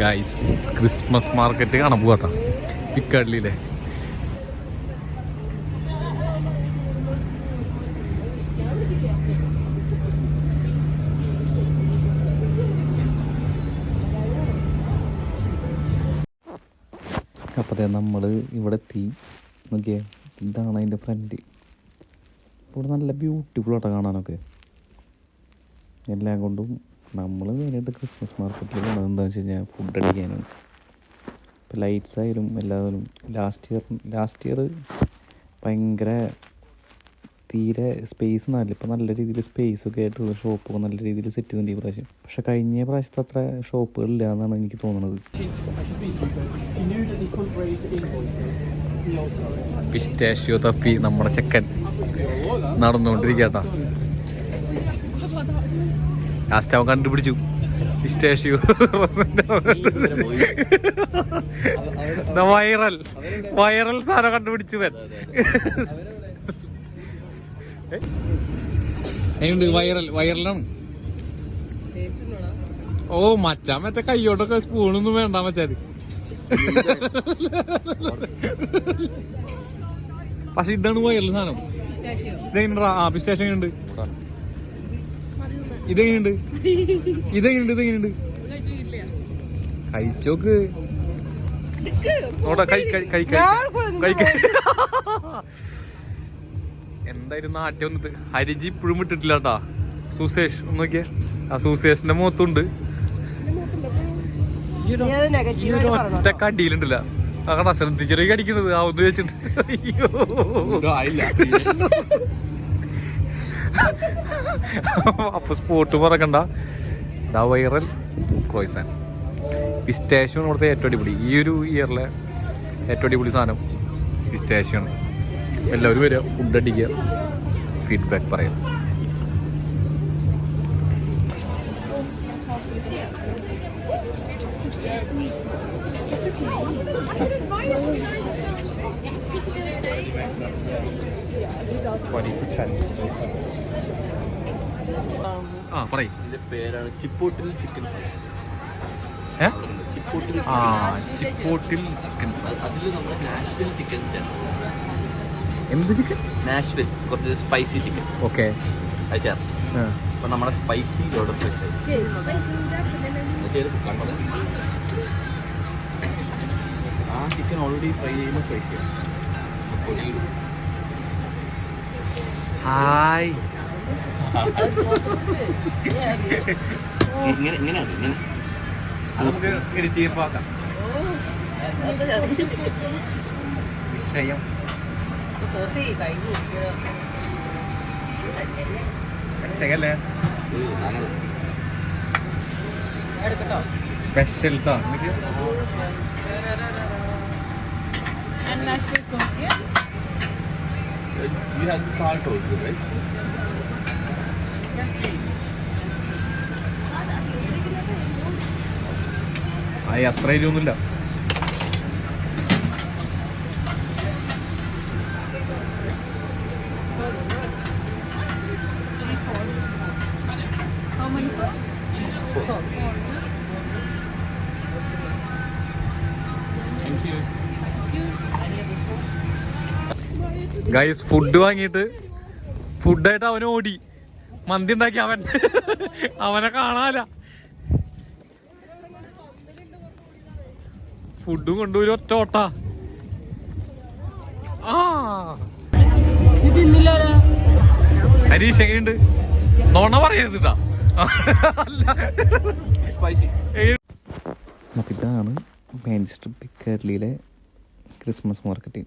Guys Christmas market കാണാൻ പോകട്ടോ പിക്കാടിലെ അപ്പത്തെ നമ്മൾ ഇവിടെ എത്തി. നോക്കിയേ ഇതാണ് അതിന്റെ ഫ്രണ്ട് ഇവിടെ നല്ല ബ്യൂട്ടിഫുൾ ആട്ടോ കാണാനൊക്കെ. എല്ലാം കൊണ്ടും നമ്മൾ മെയിനായിട്ട് ക്രിസ്മസ് മാർക്കറ്റിൽ പോകുന്നത് എന്താണെന്ന് വെച്ച് കഴിഞ്ഞാൽ ഫുഡ് അടിക്കാനാണ്. ഇപ്പോൾ ലൈറ്റ്സ് ആയാലും എല്ലാവരും ലാസ്റ്റ് ഇയർ ലാസ്റ്റ് ഇയർ ഭയങ്കര തീരെ സ്പേസ് നല്ല ഇപ്പോൾ നല്ല രീതിയിൽ സ്പേസ് ഒക്കെ ആയിട്ടുള്ള ഷോപ്പൊക്കെ നല്ല രീതിയിൽ സെറ്റ് ചെയ്തിട്ടുണ്ട് ഈ പ്രാവശ്യം. പക്ഷെ കഴിഞ്ഞ പ്രാവശ്യത്തെ അത്ര ഷോപ്പുകളില്ല എന്നാണ് എനിക്ക് തോന്നുന്നത് പിസ്റ്റാഷ്യോ തപ്പി നമ്മുടെ ചെക്കൻ നടന്നുകൊണ്ടിരിക്കട്ടാ ലാസ്റ്റ് അവൻ കണ്ടുപിടിച്ചു. പിസ്റ്റാഷ്യോ വൈറൽ വൈറൽ സാധനം കണ്ടുപിടിച്ചു വൻ എങ്ങനെയുണ്ട് വൈറൽ വൈറലാണ് ഓ മച്ചാൻ മറ്റേ കയ്യോട്ടൊക്കെ സ്പൂണൊന്നും വേണ്ട മച്ചാൽ പക്ഷെ ഇതാണ് വൈറൽ സാധനം. ആ പിസ്റ്റാഷ്യോ ഉണ്ട് ഇതെങ്ങനെയുണ്ട്? ഇതെങ്ങനെയുണ്ട്? ഇതെങ്ങനെയുണ്ട്? കഴിച്ചോക്ക്. എന്തായിരുന്നു കൈ കൈ കൈ കൈ. കൈ എന്തായാലും നാട്ടിൽ വന്നിട്ട്? ഹരിജി ഇപ്പോഴും വിട്ടിട്ടില്ല കേട്ടാ സുസേഷ് ഒന്ന് നോക്കിയേ. ആ സുസേഷിന്റെ മുഖത്തുണ്ട്. ഈ ഒരു- ഒറ്റ കടിയിലുണ്ടല്ല. അകടാ ശ്രദ്ധിച്ചൊരു കടിക്കണത്. ആ ഒന്ന് വെച്ചിട്ട്. അയ്യോ. അപ്പൊ സ്പോട്ട് പറക്കണ്ട ദ വൈറൽ ക്രോയ്സാൻ. പിസ്റ്റാഷ്യാണ് ഇവിടുത്തെ ഏറ്റവും അടിപൊളി. ഈ ഒരു ഇയറിലെ ഏറ്റവും അടിപൊളി സാധനം പിസ്റ്റാഷ്യാണ് എല്ലാവരും വരിക ഫുഡ് അടിക്കുക ഫീഡ്ബാക്ക് പറയാം ആ പറയും. ഇതിന്റെ പേരാണ് ചിപ്പോട്ടിൽ ചിക്കൻ ഫ്രൈസ്. ചിപ്പോട്ടിൽ ആ ചിപ്പോട്ടിൽ ചിക്കൻ അതിൽ നമ്മുടെ നാഷ്വിൽ ചിക്കൻ എന്ത് ചിക്കൻ? നാഷ്വിൽ കുറച്ച് സ്പൈസി ചിക്കൻ. ഓക്കെ. അത് ചേർത്ത് അപ്പൊ നമ്മുടെ സ്പൈസി ലോഡർ ഫ്രൈസ് ആ ചിക്കൻ ഓൾറെഡി ഫ്രൈ ചെയ്യുന്ന സ്പൈസിയാണ് ഹായ്. ഇങ്ങനെ ഇങ്ങനെയാണ് ഇങ്ങനെ. നമുക്ക് എഡിറ്റ് ചെയ്യുമ്പോൾ ആക്കാം വിഷയം വിഷയല്ലേ സ്പെഷ്യൽ എനിക്ക് And Nashville sauce, yeah? You have the salt also, right? ആ അത്ര എരിവൊന്നുമില്ല How many? ഗൈസ് ഫുഡ് വാങ്ങിയിട്ട് ഫുഡായിട്ട് അവൻ ഓടി. മന്തി ഉണ്ടാക്കി അവൻ. അവനെ കാണാല ഫുഡും കൊണ്ടുപോയി ഒറ്റ ഓട്ട. ഹരീഷ് എങ്ങനെയുണ്ട്? നോണ പറയരുത് അപ്പൊ ഇതാണ് മാഞ്ചസ്റ്റർ പിക്കർലിയിലെ ക്രിസ്മസ് മാർക്കറ്റ്.